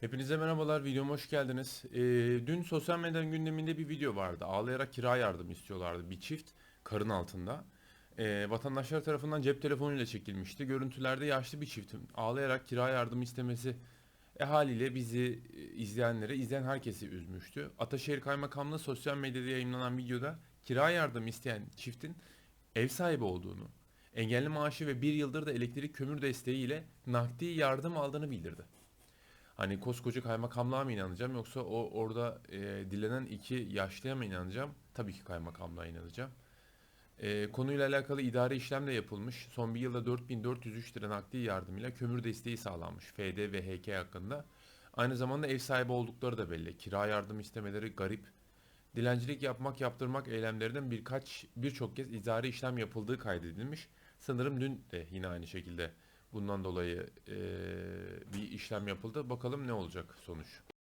Hepinize merhabalar, videoma hoş geldiniz. Ee, dün sosyal medyanın gündeminde bir video vardı. Ağlayarak kira yardım istiyorlardı bir çift karın altında. Ee, vatandaşlar tarafından cep telefonuyla çekilmişti. Görüntülerde yaşlı bir çiftin ağlayarak kira yardım istemesi e, haliyle bizi e, izleyenlere, izleyen herkesi üzmüştü. Ataşehir Kaymakamlığı sosyal medyada yayınlanan videoda kira yardım isteyen çiftin ev sahibi olduğunu, engelli maaşı ve bir yıldır da elektrik kömür desteğiyle nakdi yardım aldığını bildirdi. Hani koskoca kaymakamlığa mı inanacağım yoksa o orada e, dilenen iki yaşlıya mı inanacağım? Tabii ki kaymakamlığa inanacağım. E, konuyla alakalı idari işlem de yapılmış. Son bir yılda 4403 lira nakdi yardımıyla kömür desteği sağlanmış FD ve HK hakkında. Aynı zamanda ev sahibi oldukları da belli. Kira yardım istemeleri garip. Dilencilik yapmak, yaptırmak eylemlerinden birkaç birçok kez idari işlem yapıldığı kaydedilmiş. Sanırım dün de yine aynı şekilde bundan dolayı bir işlem yapıldı. Bakalım ne olacak sonuç.